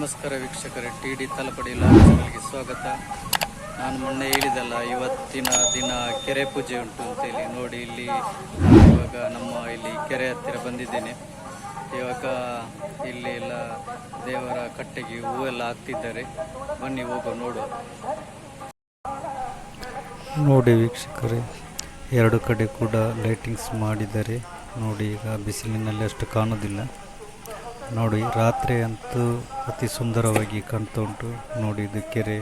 ನಮಸ್ಕಾರ ವೀಕ್ಷಕರೇ, T D ತಲಪಡಿ ಲಾಂಚ್ಗಳಿಗೆ ಸ್ವಾಗತ. ನಾನು ಮೊನ್ನೆ ಹೇಳಿದಲ್ಲ ಇವತ್ತಿನ ದಿನ ಕೆರೆ ಪೂಜೆ ಉಂಟು ಅಂತೇಳಿ ನೋಡಿ, ಇಲ್ಲಿ ಇವಾಗ ನಮ್ಮ ಇಲ್ಲಿ ಕೆರೆ ಹತ್ತಿರ ಬಂದಿದ್ದೇನೆ. ಇವಾಗ ಇಲ್ಲಿ ಎಲ್ಲ ದೇವರ ಕಟ್ಟೆಗೆ ಹೂವೆಲ್ಲ ಹಾಕ್ತಿದ್ದಾರೆ. ಬನ್ನಿ, ಹೋಗೋ ನೋಡು ನೋಡಿ ವೀಕ್ಷಕರೇ, ಎರಡು ಕಡೆ ಕೂಡ ಲೈಟಿಂಗ್ಸ್ ಮಾಡಿದ್ದಾರೆ. ನೋಡಿ, ಈಗ ಬಿಸಿಲಿನಲ್ಲಿ ಅಷ್ಟು ಕಾಣೋದಿಲ್ಲ. ನೋಡಿ, ರಾತ್ರಿ ಅಂತೂ ಅತಿ ಸುಂದರವಾಗಿ ಕಾಣ್ತಾ ಉಂಟು ನೋಡಿ, ಇದು ಕೆರೆ,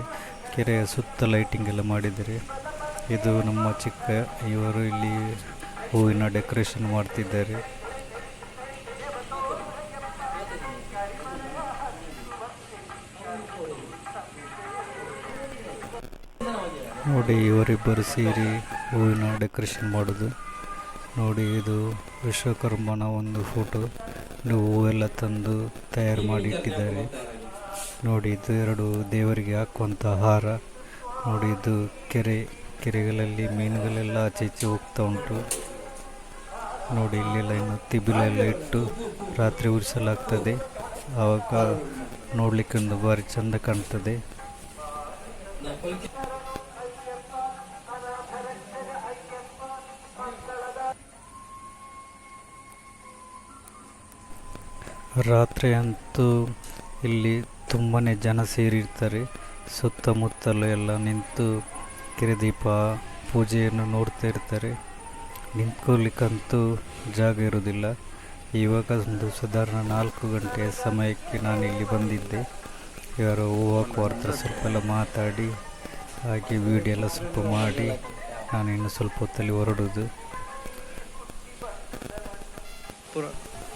ಕೆರೆಯ ಸುತ್ತ ಲೈಟಿಂಗ್ ಎಲ್ಲ ಮಾಡಿದ್ದಾರೆ. ಇದು ನಮ್ಮ ಚಿಕ್ಕ ಇವರು ಇಲ್ಲಿ ಹೂವಿನ ಡೆಕೋರೇಷನ್ ಮಾಡ್ತಿದ್ದಾರೆ. ನೋಡಿ, ಇವರಿಬ್ಬರು ಸೇರಿ ಹೂವಿನ ಡೆಕೋರೇಷನ್ ಮಾಡೋದು. ನೋಡಿ, ಇದು ವಿಶ್ವಕರ್ಮನ ಒಂದು ಫೋಟೋ ಇಲ್ಲಿ ಹೂವೆಲ್ಲ ತಂದು ತಯಾರು ಮಾಡಿ ಇಟ್ಟಿದ್ದಾರೆ ನೋಡಿ, ಇದು ಎರಡು ದೇವರಿಗೆ ಹಾಕುವಂಥ ಹಾರ. ನೋಡಿ, ಇದು ಕೆರೆ, ಕೆರೆಗಳಲ್ಲಿ ಮೀನುಗಳೆಲ್ಲ ಆಚೆ ಈಚೆ ಹೋಗ್ತಾ ಉಂಟು. ನೋಡಿ, ಇಲ್ಲೆಲ್ಲ ಇನ್ನು ತಿಬಿಲೆಲ್ಲ ಇಟ್ಟು ರಾತ್ರಿ ಉರಿಸಲಾಗ್ತದೆ. ಆವಾಗ ನೋಡಲಿಕ್ಕೆ ಒಂದು ಭಾರಿ ಚಂದ ಕಾಣ್ತದೆ. ರಾತ್ರಿ ಅಂತೂ ಇಲ್ಲಿ ತುಂಬಾ ಜನ ಸೇರಿರ್ತಾರೆ. ಸುತ್ತಮುತ್ತಲು ಎಲ್ಲ ನಿಂತು ಕಿರಿದೀಪ ಪೂಜೆಯನ್ನು ನೋಡ್ತಾ ಇರ್ತಾರೆ. ನಿಂತ್ಕೊಳ್ಳಿಕ್ಕಂತೂ ಜಾಗ ಇರೋದಿಲ್ಲ ಇವಾಗ ಒಂದು ಸಾಧಾರಣ ನಾಲ್ಕು ಗಂಟೆಯ ಸಮಯಕ್ಕೆ ನಾನು ಇಲ್ಲಿ ಬಂದಿದ್ದೆ. ಇವರು ಹೂ ಹಾಕುವ ಹತ್ರ ಸ್ವಲ್ಪ ಎಲ್ಲ ಮಾತಾಡಿ, ಹಾಗೆ ವೀಡಿಯೋ ಎಲ್ಲ ಸ್ವಲ್ಪ ಮಾಡಿ ನಾನು ಇನ್ನು ಸ್ವಲ್ಪ ಹೊತ್ತಲ್ಲಿ ಹೊರಡೋದು ಪುರ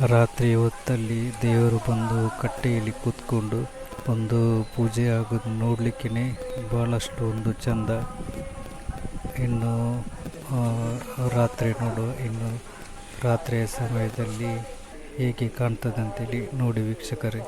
ರಾತ್ರಿ ಹೊತ್ತಲ್ಲಿ ದೇವರು ಬಂದು ಕಟ್ಟೆಯಲ್ಲಿ ಕೂತ್ಕೊಂಡು ಒಂದು ಪೂಜೆ ಆಗೋದು ನೋಡಲಿಕ್ಕೇ ಭಾಳಷ್ಟು ಒಂದು ಚಂದ. ಇನ್ನು ರಾತ್ರಿ ನೋಡು, ಇನ್ನು ರಾತ್ರಿಯ ಸಮಯದಲ್ಲಿ ಹೇಗೆ ಕಾಣ್ತದೆ ಅಂತೇಳಿ ನೋಡಿ ವೀಕ್ಷಕರೇ.